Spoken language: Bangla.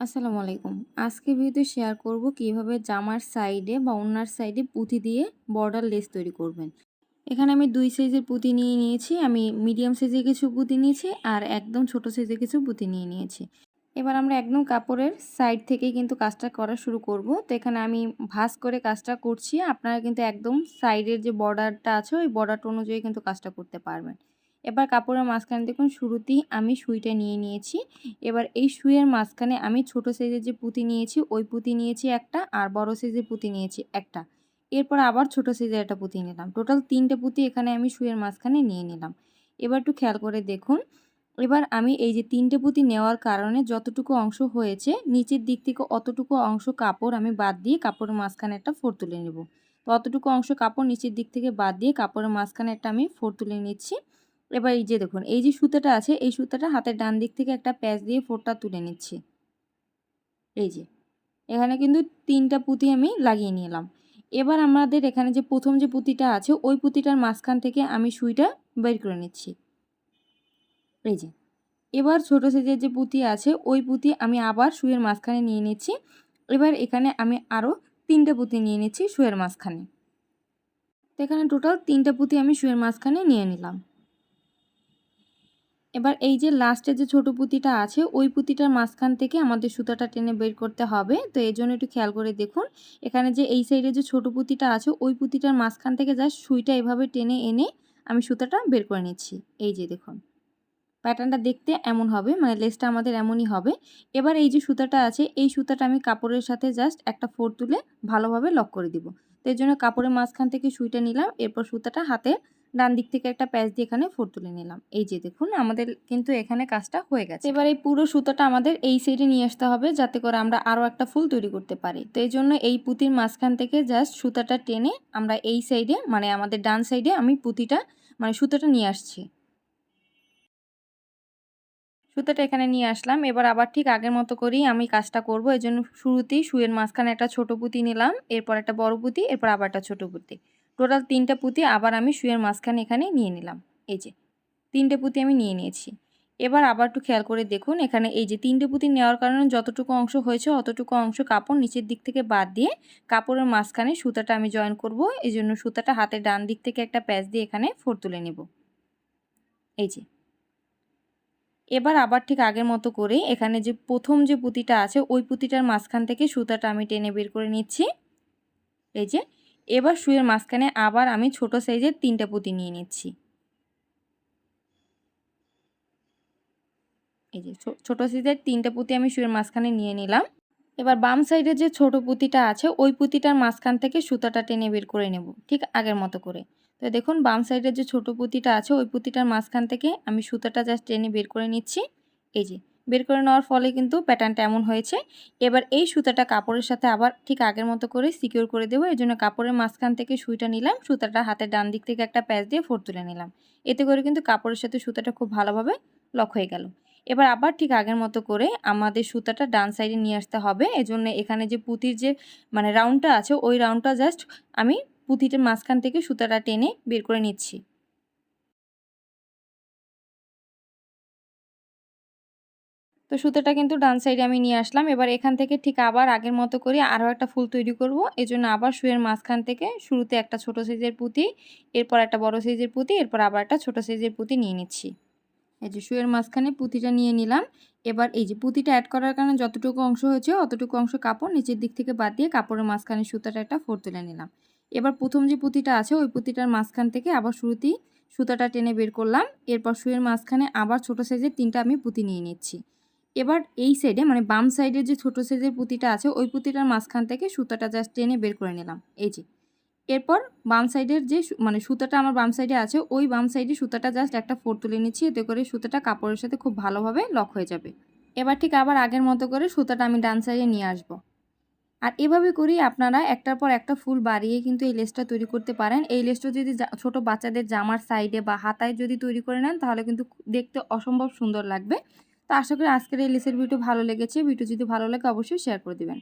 আসসালামু আলাইকুম। আজকে ভিডিওতে শেয়ার করব কীভাবে জামার সাইডে বা ওনার সাইডে পুঁতি দিয়ে বর্ডার লেস তৈরি করবেন। এখানে আমি দুই সাইজের পুঁতি নিয়ে নিয়েছি, আমি মিডিয়াম সাইজের কিছু পুঁতি নিয়েছি আর একদম ছোট সাইজের কিছু পুঁতি নিয়ে নিয়েছি। এবার আমরা একদম কাপড়ের সাইড থেকে কিন্তু কাজটা করা শুরু করব। তো এখানে আমি ভাস করে কাজটা করছি, আপনারা কিন্তু একদম সাইডের যে বর্ডারটা আছে, ওই বর্ডারটা অনুযায়ী কিন্তু কাজটা করতে পারবেন। এবার কাপড়ের মাঝখানে দেখুন শুরুতেই আমি সুইটা নিয়ে নিয়েছি। এবার এই সুইয়ের মাঝখানে আমি ছোট সাইজের যে পুঁতি নিয়েছি, ওই পুঁতি নিয়েছি একটা আর বড় সাইজের পুঁতি নিয়েছি একটা। এরপর আবার ছোট সাইজের একটা পুঁতি নিলাম। টোটাল তিনটে পুঁতি এখানে আমি সুইয়ের মাঝখানে নিয়ে নিলাম। এবার একটু খেয়াল করে দেখুন, এবার আমি এই যে তিনটে পুঁতি নেওয়ার কারণে যতটুকু অংশ হয়েছে, নিচের দিক থেকে অতটুকু অংশ কাপড় আমি বাদ দিয়ে কাপড়ের মাঝখানে একটা ফোর তুলে নেব। তো অতটুকু অংশ কাপড় নিচের দিক থেকে বাদ দিয়ে কাপড়ের মাঝখানে একটা আমি ফোর তুলে নিচ্ছি। এবার এই যে দেখুন, এই যে সুতাটা আছে, এই সুতাটা হাতের ডান দিক থেকে একটা প্যাচ দিয়ে ফোরটা তুলে নিচ্ছি। এই যে, এখানে কিন্তু তিনটা পুঁতি আমি লাগিয়ে নিলাম। এবার আমাদের এখানে যে প্রথম যে পুঁতিটা আছে, ওই পুঁতিটার মাঝখান থেকে আমি সুইটা বের করে নিচ্ছি। এই যে, এবার ছোটো সাইজের যে পুঁতি আছে, ওই পুঁতি আমি আবার সুইয়ের মাঝখানে নিয়ে নিচ্ছি। এবার এখানে আমি আরও তিনটে পুঁতি নিয়ে নিচ্ছি সুয়ের মাঝখানে। এখানে টোটাল তিনটে পুঁতি আমি সুয়ের মাঝখানে নিয়ে নিলাম। এবার এই যে লাস্টে যে ছোট পুঁতিটা আছে, ওই পুঁতিটার মাঝখান থেকে আমাদের সুতাটা টেনে বের করতে হবে। তো এই জন্য একটু খেয়াল করে দেখুন, এখানে যে এই সাইডে যে ছোট পুঁতিটা আছে, ওই পুঁতিটার মাঝখান থেকে জাস্ট সুইটা এভাবে টেনে এনে আমি সুতাটা বের করে নিচ্ছি। এই যে দেখুন প্যাটার্নটা দেখতে এমন হবে মানে লেসটা আমাদের এমনই হবে। এবার এই যে সুতাটা আছে, এই সুতাটা আমি কাপড়ের সাথে জাস্ট একটা ফোর তুলে ভালোভাবে লক করে দিব। তো এই জন্য কাপড়ের মাঝখান থেকে সুইটা নিলাম, এরপর সুতাটা হাতে ডান দিক থেকে একটা প্যাচ দিয়ে এখানে ফোর তুলে নিলাম। এই যে দেখুন, আমাদের কিন্তু এখানে কাজটা হয়ে গেছে। এবার এই পুরো সুতোটা আমাদের এই সাইডে নিয়ে আসতে হবে যাতে করে আমরা আরও একটা ফুল তৈরি করতে পারি। তো এই জন্য এই পুঁতির মাঝখান থেকে জাস্ট সুতাটা টেনে আমরা এই সাইডে মানে আমাদের ডান সাইডে আমি পুঁতিটা মানে সুতোটা নিয়ে আসছি। সুতোটা এখানে নিয়ে আসলাম। এবার আবার ঠিক আগের মতো করেই আমি কাজটা করব। এই জন্য শুরুতেই শুয়ের মাঝখানে একটা ছোটো পুঁতি নিলাম, এরপর একটা বড় পুঁতি, এরপর আবার একটা ছোটো পুঁতি। টোটাল তিনটা পুঁতি আবার আমি শুয়ের মাঝখানে এখানে নিয়ে নিলাম। এই যে, তিনটে পুঁতি আমি নিয়ে নিয়েছি। এবার আবার একটু খেয়াল করে দেখুন, এখানে এই যে তিনটে পুঁতি নেওয়ার কারণে যতটুকু অংশ হয়েছে অতটুকু অংশ কাপড় নিচের দিক থেকে বাদ দিয়ে কাপড়ের মাঝখানে সুতাটা আমি জয়েন করব। এই জন্য সুতাটা হাতের ডান দিক থেকে একটা প্যাচ দিয়ে এখানে ফোর তুলে নেব। এই যে, এবার আবার ঠিক আগের মতো করে এখানে যে প্রথম যে পুঁতিটা আছে ওই পুঁতিটার মাঝখান থেকে সুতাটা আমি টেনে বের করে নিচ্ছি। এই যে এবার শুয়ের মাঝখানে আবার আমি ছোট সাইজের তিনটা পুঁতি নিয়ে নিচ্ছি। এই যে ছোটো সাইজের তিনটা পুঁতি আমি শুয়ের মাঝখানে নিয়ে নিলাম। এবার বাম সাইডে যে ছোট পুঁতিটা আছে, ওই পুঁতিটার মাঝখান থেকে সুতাটা টেনে বের করে নেব, ঠিক আগের মতো করে। তো দেখুন, বাম সাইডের যে ছোট পুঁতিটা আছে, ওই পুঁতিটার মাঝখান থেকে আমি সুতাটা জাস্ট টেনে বের করে নিচ্ছি। এই যে বের করে নেওয়ার ফলে কিন্তু প্যাটার্নটা এমন হয়েছে। এবার এই সুতাটা কাপড়ের সাথে আবার ঠিক আগের মতো করে সিকিউর করে দেবো। এই জন্য কাপড়ের মাঝখান থেকে সুইটা নিলাম, সুতাটা হাতের ডান দিক থেকে একটা প্যাচ দিয়ে ফোর তুলে নিলাম। এতে করে কিন্তু কাপড়ের সাথে সুতাটা খুব ভালোভাবে লক হয়ে গেল। এবার আবার ঠিক আগের মতো করে আমাদের সুতাটা ডান সাইডে নিয়ে আসতে হবে। এজন্য এখানে যে পুঁতির যে মানে রাউন্ডটা আছে, ওই রাউন্ডটা জাস্ট আমি পুঁতিটার মাঝখান থেকে সুতাটা টেনে বের করে নিচ্ছি। তো সুতোটা কিন্তু ডান সাইডে আমি নিয়ে আসলাম। এবার এখান থেকে ঠিক আবার আগের মতো করে আরও একটা ফুল তৈরি করব। এজন্য আবার শুয়ের মাঝখান থেকে শুরুতে একটা ছোট সাইজের পুঁতি, এরপর একটা বড় সাইজের পুঁতি, এরপর আবার একটা ছোট সাইজের পুঁতি নিয়ে নিচ্ছি। এই যে শুয়ের মাঝখানে পুঁতিটা নিয়ে নিলাম। এবার এই যে পুঁতিটা অ্যাড করার কারণে যতটুকু অংশ হয়েছে অতটুকু অংশ কাপড় নিচের দিক থেকে বাদ দিয়ে কাপড়ের মাঝখানে সুতাটা একটা ফোর তুলে নিলাম। এবার প্রথম যে পুঁতিটা আছে ওই পুঁতিটার মাঝখান থেকে আবার শুরুতেই সুতাটা টেনে বের করলাম। এরপর শুয়ের মাঝখানে আবার ছোট সাইজের তিনটা আমি পুঁতি নিয়ে নিচ্ছি। এবার এই সাইডে মানে বাম সাইডের যে ছোট সাইজের পুঁতিটা আছে, ওই পুঁতিটার মাঝখান থেকে সুতাটা জাস্ট টেনে বের করে নিলাম। এই যে। এরপর বাম সাইডের যে মানে সুতাটা আমার বাম সাইডে আছে, ওই বাম সাইডে সুতাটা জাস্ট একটা ফোর তুলে নিচ্ছি, এতে করে সুতাটা কাপড়ের সাথে খুব ভালোভাবে লক হয়ে যাবে। এবার ঠিক আবার আগের মতো করে সুতাটা আমি ডান সাইডে নিয়ে আসব। আর এভাবে করেই আপনারা একটার পর একটা ফুল বাড়িয়ে কিন্তু এই লেসটা তৈরি করতে পারেন। এই লেসটা যদি ছোট বাচ্চাদের জামার সাইডে বা হাতায় যদি তৈরি করে নেন, তাহলে কিন্তু দেখতে অসম্ভব সুন্দর লাগবে। তো আশা করি আজকের এই লেসের ভিডিও ভালো লেগেছে। ভিডিও যদি ভালো লাগে অবশ্যই শেয়ার করে দেবেন।